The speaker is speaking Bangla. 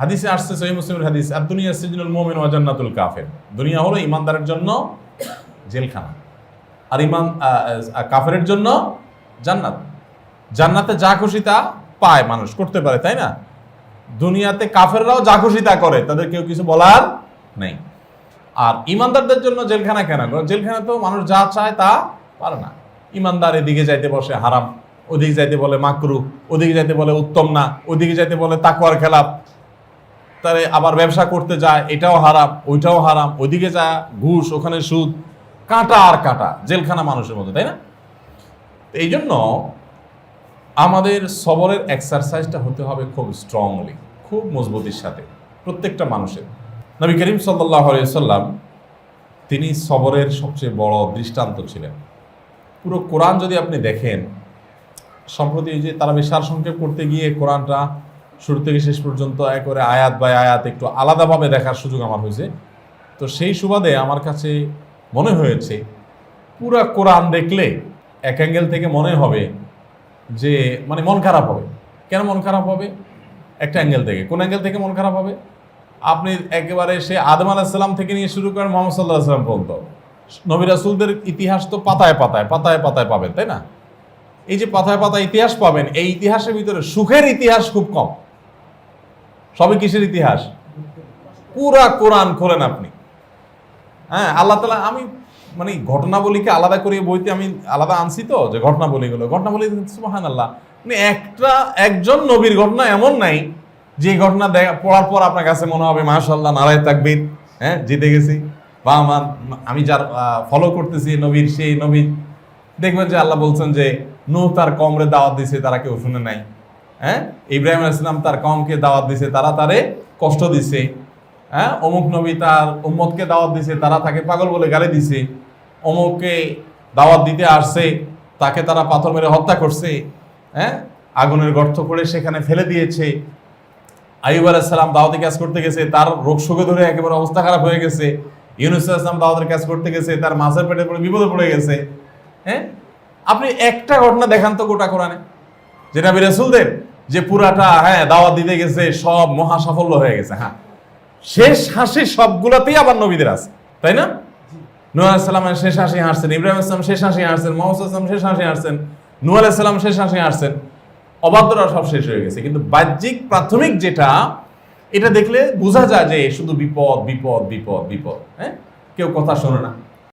হাদিসে আসছে সহি মুসলিমের হাদিস আর দুনিয়া সিজনুল মোমেন ওয়া জান্নাতুল কাফের। দুনিয়া হলো ইমানদারের জন্য জেলখানা। আর ইমান কাফেরের জন্য জান্নাত। জান্নাতে যা খুশি তা পায় মানুষ, করতে পারে, তাই না? দুনিয়াতে কাফেররাও যা খুশি তা করে, তাদের কেউ কিছু বলার নেই। আর ইমানদারদের জন্য জেলখানা কেন? জেলখানা তো মানুষ যা চায় তা পারে না। ইমানদার এদিকে যাইতে বসে হারাম, ওদিকে যাইতে বলে মাকরু, ওদিকে যাইতে বলে উত্তম না, ওদিকে যাইতে বলে তাকুয়ার খেলাপ তারে আবার ব্যবসা করতে যায়, এটাও হারাম, ওইটাও হারাম, ওইদিকে যা ঘুষ, ওখানে সুদ, কাঁটা আর কাঁটা, জেলখানা মানুষের মতো, তাই না? এই জন্য আমাদের সবরের এক্সারসাইজটা হতে হবে খুব স্ট্রংলি খুব মজবুতির সাথে, প্রত্যেকটা মানুষের। নবী করিম সাল্লাহ সাল্লাম তিনি সবরের সবচেয়ে বড় দৃষ্টান্ত ছিলেন। পুরো কোরআন যদি আপনি দেখেন, সম্প্রতি যে তারা সার সংক্ষেপ করতে গিয়ে কোরআনটা শুরু থেকে শেষ পর্যন্ত একবারে আয়াত বাই আয়াত একটু আলাদাভাবে দেখার সুযোগ আমার হয়েছে। তো সেই সুবাদে আমার কাছে মনে হয়েছে, পুরা কোরআন দেখলে এক অ্যাঙ্গেল থেকে মনে হবে যে মানে মন খারাপ হবে। কেন মন খারাপ হবে? একটা অ্যাঙ্গেল থেকে। কোন অ্যাঙ্গেল থেকে মন খারাপ হবে? আপনি একেবারে সে আদম আলাহিসাল্লাম থেকে নিয়ে শুরু করেন মোহাম্মদ সাল্লাহ সাল্লাম পর্যন্ত। নবী রাসুলদের ইতিহাস তো পাতায় পাতায় পাতায় পাতায় পাবেন, তাই না? এই যে পাতায় পাতায় ইতিহাস পাবেন, এই ইতিহাসের ভিতরে সুখের ইতিহাস খুব কম। সবই কিসের ইতিহাস? পুরা কোরআন খোলেন আপনি। হ্যাঁ আল্লাহ তালা আমি মানে ঘটনাবলীকে আলাদা করে বইতে আমি আলাদা আনছি তো, যে ঘটনাবলীগুলো। ঘটনাবলী সুবাহান আল্লাহ মানে একটা, একজন নবীর ঘটনা এমন নাই, যে ঘটনা দেখা, পড়ার পর আপনার কাছে মনে হবে মাশাল্লাহ নারায় তাকবীর হ্যাঁ জিতে গেছি। বা আমার, আমি যার ফলো করতেছি নবীর, সেই নবীর। দেখবেন যে আল্লাহ বলছেন যে, নূহ তার কমরে দাওয়াত দিছে, তারা কেউ শুনে নাই। হ্যাঁ? ইব্রাহিম ইসলাম তার কমকে দাওয়াত দিছে, তারা তারে কষ্ট দিছে। হ্যাঁ? অমুক নবী তার উম্মতকে দাওয়াত দিছে, তারা তাকে পাগল বলে গালি দিছে। অমুককে দাওয়াত দিতে আসছে, তাকে তারা পাথর মেরে হত্যা করছে। হ্যাঁ? আগুনের গর্ত করে সেখানে ফেলে দিয়েছে। আইব আলাইসালাম দাওয়াতি কাজ করতে গেছে, তার রোগ শোকে ধরে একেবারে অবস্থা খারাপ হয়ে গেছে। ইউনুস ইসলাম দাওয়াতের কাজ করতে গেছে, তার মাছের পেটে পড়ে, বিপদে পড়ে গেছে। হ্যাঁ? আপনি একটা ঘটনা দেখান তো গোটা কোরআনে, যেটা বিরাসুলদের যে পুরাটা হ্যাঁ দাওয়াত দিতে গেছে, সব মহা সাফল্য হয়ে গেছে হ্যাঁ। শেষ হাসি সবগুলাতেই আবার নবীদের আছে, তাই না? নুহ আলাইসাল্লামের শেষ হাসি হাসছেন ইব্রাহিম ইসলাম শেষ হাসি হাসছেন মোহাম্মদ ইসলাম শেষ হাসি হাসছেন নুহ আলাইসাল্লাম শেষ হাসি হাসছেন অবাধ্যরা সব শেষ হয়ে গেছে। কিন্তু বাহ্যিক, প্রাথমিক যেটা, এটা দেখলে বোঝা যায় যে শুধু বিপদ বিপদ বিপদ বিপদ হ্যাঁ? কেউ কথা শোনে না।